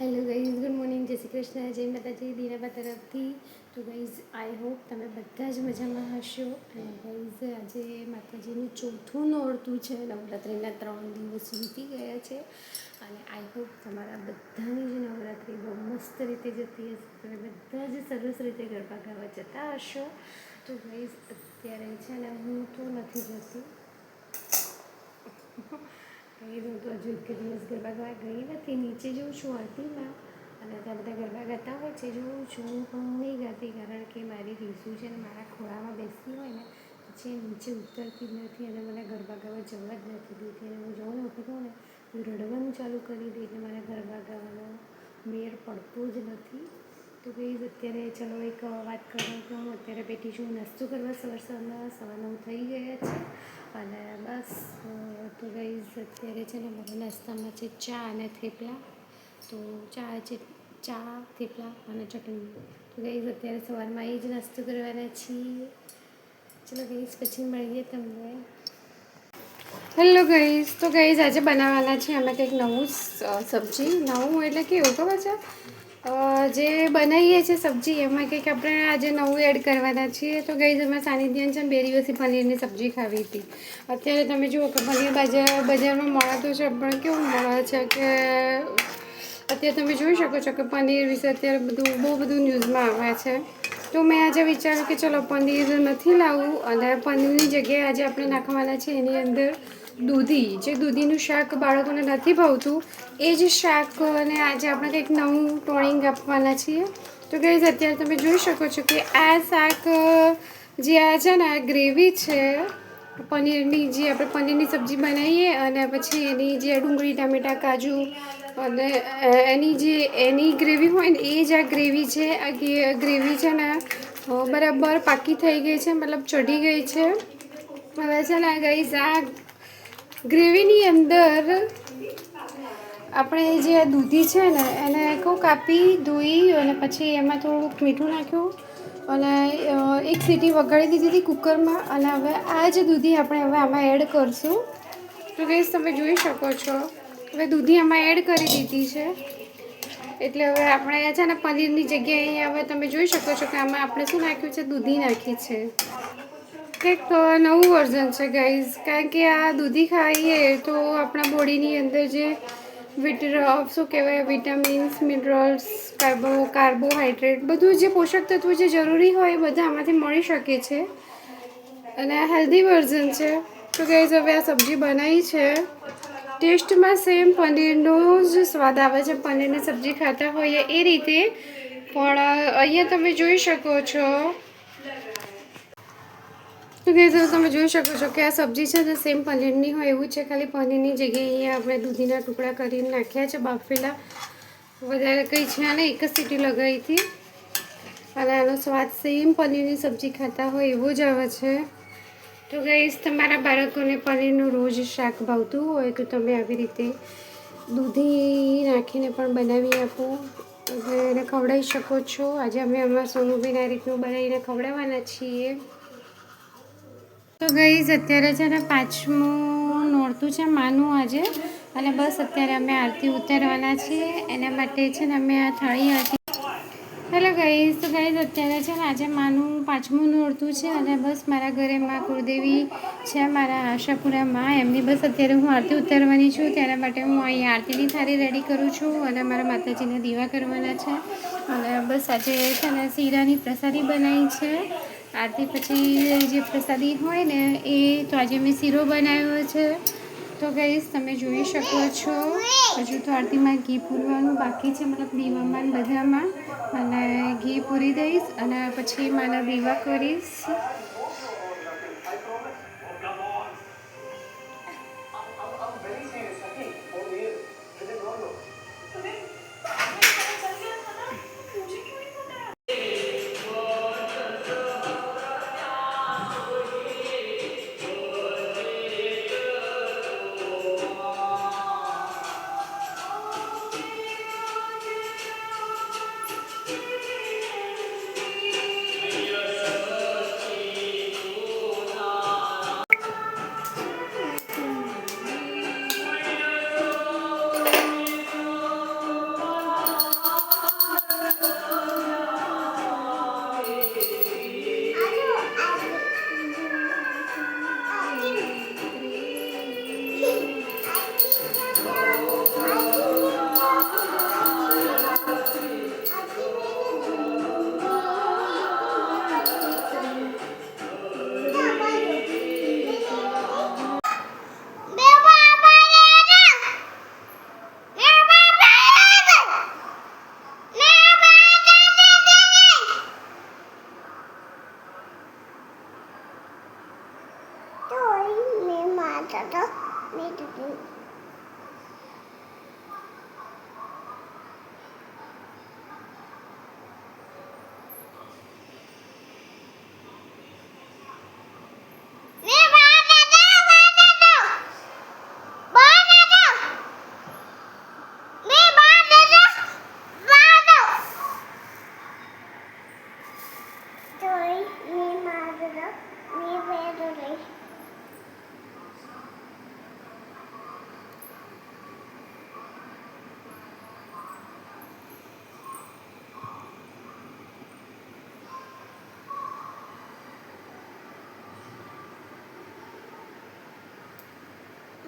Hello guys good morning જય શ્રી કૃષ્ણ. જય માતાજી. દીનાબા તરફથી તો ગાઈઝ આઈ હોપ તમે બધા જ મજામાં હશો. અને ગાઈઝ આજે માતાજીનું ચોથું નોરતું છે. નવરાત્રિના ત્રણ દિવસ વીતી ગયા છે. અને આઈ હોપ તમારા બધાની જ નવરાત્રિ બહુ મસ્ત રીતે જતી હશે. તમે બધા જ સરસ રીતે ગરબા ગાવા જતા હશો. તો ગાઈઝ અત્યારે છે ને હું તો નથી જતી. ગઈ હું તો હજુ એક દિવસ ગરબા ગાવા ગઈ નથી. નીચે જોઉં છું આરતીમાં અને ત્યાં બધા ગરબા ગાતા હોય છે. જોઉં છું પણ નહીં ગાતી કારણ કે મારી રીસુ છે ને મારા ખોળામાં બેસતી હોય ને, પછી નીચે ઉતરતી જ નથી અને મને ગરબા ગાવા જવા જ નથી દેતી. અને હું જાઉં ને કહું ને હું રડવાનું ચાલુ કરી દે એટલે મને ગરબા ગાવાનો મેળ પડતો જ નથી. તો ગઈ અત્યારે ચલો એક વાત કરું કે હું અત્યારે બેઠી છું. નાસ્તો કરવા સવાર સવારના સવારના થઈ ગયા છે. અને બસ તો ગઈઝ અત્યારે છે ને મારા નાસ્તામાં છે ચા અને થેપલા. તો ચા છે, ચા, થેપલા અને ચટણી. તો ગઈ અત્યારે સવારમાં એ જ નાસ્તો કરવાના છીએ. ચલો ગઈઝ પછી મળીએ તમને. હેલો ગઈઝ તો ગઈઝ આજે બનાવવાના છે અમે કંઈક નવું સબ્જી. નવું એટલે કેવું, ખબર છે? જે બનાવીએ છીએ સબ્જી, એમાં કંઈક આપણે આજે નવું એડ કરવાના છીએ. તો ગઈ અમે સાનિધ્યાન છે બે દિવસથી પનીરની સબ્જી ખાવી હતી. અત્યારે તમે જુઓ કે પનીર બજાર બજારમાં મળતું છે, પણ કેવું મળે છે કે અત્યારે તમે જોઈ શકો છો કે પનીર વિશે અત્યારે બધું, બહુ બધું ન્યૂઝમાં આવે છે. તો મેં આજે વિચાર્યું કે ચલો પનીર નથી લાવવું, અને પનીરની જગ્યાએ આજે આપણે નાખવાના છે એની અંદર દૂધી, જે દૂધીનું શાક બાળકોને નથી ભાવતું, એ જ શાક અને આજે આપણે કંઈક નવું ટોણિંગ આપવાના છીએ. તો ગઈઝ અત્યારે તમે જોઈ શકો છો કે આ શાક, જે આ છે ને, આ ગ્રેવી છે, પનીરની જે આપણે પનીરની સબ્જી બનાવીએ અને પછી એની જે ડુંગળી, ટામેટાં, કાજુ અને એની જે, એની ગ્રેવી હોય ને, એ જ આ ગ્રેવી છે. આ ગ્રેવી છે ને બરાબર પાકી થઈ ગઈ છે, મતલબ ચઢી ગઈ છે. હવે છે ને ગઈ આ ગ્રેવીની અંદર આપણે જે દૂધી છે ને, એને કહું કાપી, ધોઈ અને પછી એમાં થોડુંક મીઠું નાખ્યું અને એક સીટી વગાડી દીધી હતી કુકરમાં અને હવે આ જ દૂધી આપણે હવે આમાં એડ કરશું. તો ગેસ તમે જોઈ શકો છો, હવે દૂધી આમાં એડ કરી દીધી છે. એટલે હવે આપણે છે ને પનીરની જગ્યાએ હવે તમે જોઈ શકો છો કે આમાં આપણે શું નાખ્યું છે? દૂધી નાખી છે. કંઈક નવું વર્ઝન છે ગાઈઝ કારણ કે આ દૂધી ખાઈએ તો આપણા બોડીની અંદર જે વિટ શું કહેવાય, વિટામિન્સ, મિનરલ્સ, કાર્બો, કાર્બોહાઈડ્રેટ, બધું જે પોષક તત્વો જે જરૂરી હોય એ બધા આમાંથી મળી શકે છે. અને આ હેલ્ધી વર્ઝન છે. તો ગાઈઝ હવે આ સબ્જી બનાવી છે. ટેસ્ટમાં સેમ પનીરનો જ સ્વાદ આવે છે. પનીરની સબ્જી ખાતા હોઈએ એ રીતે. પણ અહીંયા તમે જોઈ શકો છો તો ગાઈઝ હવે તમે જોઈ શકો છો કે આ સબ્જી છે જે સેમ પનીરની હોય, એવું છે. ખાલી પનીરની જગ્યાએ અહીંયા આપણે દૂધીના ટુકડા કરીને નાખ્યા છે, બાફેલા. વધારે કંઈ છે અને એક જ સીટી લગાવી હતી. અને આનો સ્વાદ સેમ પનીરની સબ્જી ખાતા હોય, એવો જ આવે છે. તો ગાઈઝ તમારા બાળકોને પનીરનું રોજ શાક ભાવતું હોય, તો તમે આવી રીતે દૂધી નાખીને પણ બનાવી આપો. એટલે એને ખવડાવી શકો છો. આજે અમે અમારા સોનુબેન આ રીતનું બનાવીને ખવડાવવાના છીએ. તો ગઈઝ, અત્યારે છે ને પાંચમું નોરતું છે માનું આજે. અને બસ અત્યારે અમે આરતી ઉતારવાના છીએ. એના માટે છે ને અમે આ થાળી હતી હેલો ગઈઝ, તો ગઈઝ, અત્યારે છે ને આજે માનું પાંચમું નોરતું છે. અને બસ મારા ઘરે માં કુળદેવી છે, મારા આશાપુરા માં. એમની બસ અત્યારે હું આરતી ઉતારવાની છું. તેના માટે હું અહીં આરતીની થાળી રેડી કરું છું. અને મારા માતાજીને દીવા કરવાના છે. અને બસ આજે છે ને શીરાની પ્રસાદી બનાવી છે. આરતી પછી જે પ્રસાદી હોય ને, એ તો આજે મેં શીરો બનાવ્યો છે. તો ગઈશ તમે જોઈ શકો છો. હજુ તો આરતીમાં ઘી પૂરવાનું બાકી છે, મતલબ દીવામાં બધામાં. અને ઘી પૂરી દઈશ અને પછી માના દીવા કરીશ.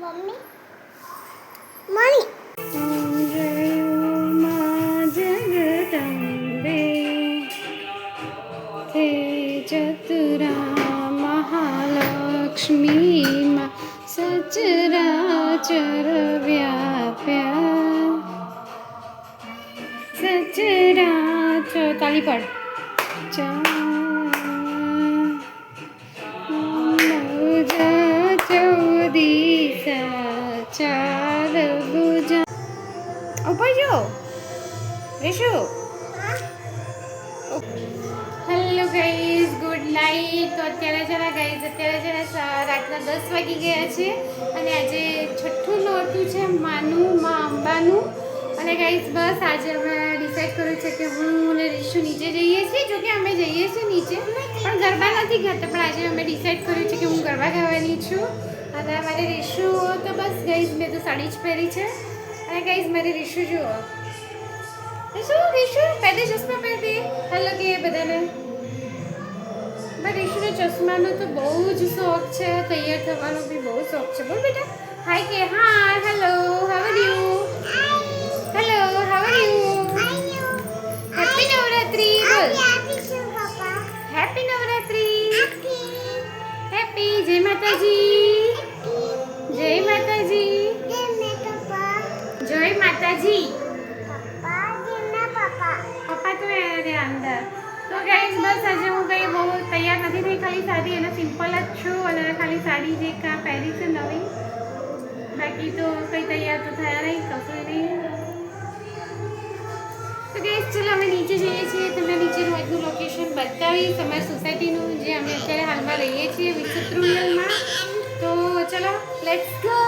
મમ્મી મમ્મી જય માં જગદંબે હે ચતુરા મહાલક્ષ્મી માં સચરાચર Rishu hello guys good night તો અત્યારે જરા ગાઈઝ અત્યારે જરા ને રાતના દસ વાગી ગયા છે. અને આજે છઠ્ઠું નોરતું છે, માનું, મા અંબાનું. અને ગાઈઝ બસ આજે અમે ડિસાઈડ કર્યું છે કે હું અને રીશુ નીચે જઈએ છીએ જો કે અમે જઈએ છીએ નીચે. પણ ગરબા નથી ગાતા પણ આજે અમે ડિસાઈડ કર્યું છે કે હું ગરબા ગાવાની છું. અને અમારે રીશુ તો બસ ગાઈઝ મેં તો સાડી જ પહેરી છે. અને ગાઈઝ મારી રીશુ જુઓ રીશુ રીશુ પહેલે ચશ્મા પહેરતી હેલો કે બધાને પણ રીશુને ચશ્માનો તો બહુ જ શોખ છે તૈયાર થવાનો બી બહુ શોખ છે બોલ બેટા હાય કે હા hello how are you hello how are you happy Navratri બોલ હેપી નવરાત્રી હેપી જય માતાજી માતાજી પપ્પા. તો એ અંદર. તો ગાઈઝ બસ આજે હું કંઈ બહુ તૈયાર નથી થઈ ખાલી સાડી અને સિમ્પલ જ છું અને ખાલી સાડી જે કા પહેરી છે નવી. બાકી તો કંઈ તૈયાર તો થયા નહીં કશું નહીં. તો ગાઈઝ ચલો અમે નીચે જઈએ છીએ. તમને નીચેનું આજનું લોકેશન બતાવીશ. તમારી સોસાયટીનું જે અમે અત્યારે હાલમાં રહીએ છીએ વિચિત્ર રૂરલમાં તો ચલો લેટ્સ ગો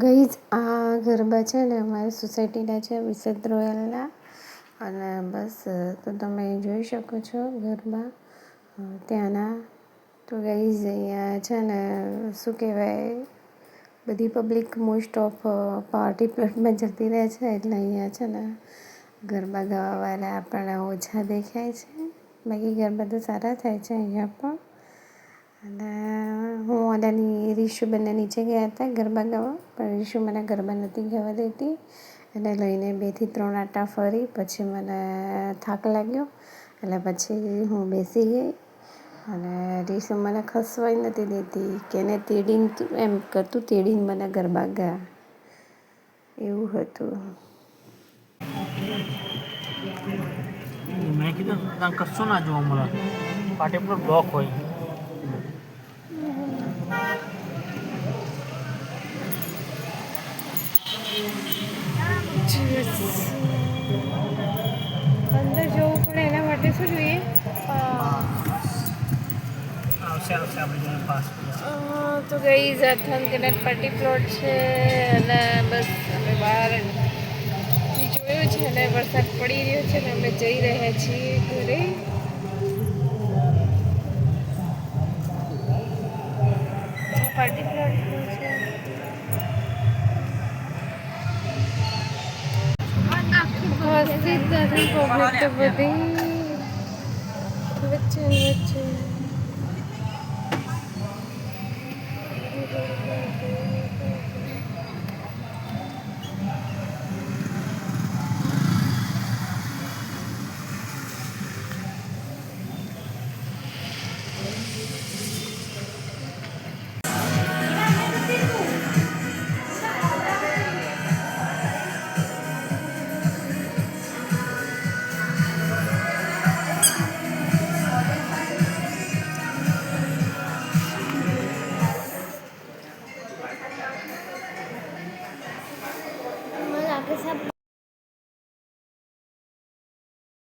તો જ આ ગરબા છે ને અમારી સોસાયટીના છે વિસદ રોયલના અને બસ, તો તમે જોઈ શકો છો ગરબા. ત્યાંના તો ગઈ અહીંયા છે ને, શું કહેવાય, બધી પબ્લિક મોસ્ટ ઓફ પાર્ટી પ્લોટમાં જતી રહે છે એટલે અહીંયા છે ને, ગરબા ગાવાવાળા આપણને ઓછા દેખાય છે. બાકી ગરબા તો સારા થાય છે અહીંયા પણ. અને હું ઓલાની રીશુ બંને નીચે ગયા હતા ગરબા ગાવા, પણ રીશુ મને ગરબા નથી ગાવા દેતી. એને લઈને બેથી ત્રણ આટા ફરી, પછી મને થાક લાગ્યો. એટલે પછી હું બેસી ગઈ. અને રીશુ મને ખસવાય નથી દેતી, કે એને તેડીને એમ કરતું તેડીને મને ગરબા ગા. એવું હતું. મેં કીધું કશું ના જોવા મળે. પાટી પર બ્લોક હોય. અંદર જવું પડે એના માટે શું જોઈએ તો ગઈ જાથન કનેક્ટ પાર્ટી પ્લોટ છે અને બસ અમે બહાર જોયું છે અને વરસાદ પડી રહ્યો છે ને અમે જઈ રહ્યા છીએ ઘરે. આ પાર્ટી પ્લોટ છે વ્યવસ્થિત નથી પબ્લિક તો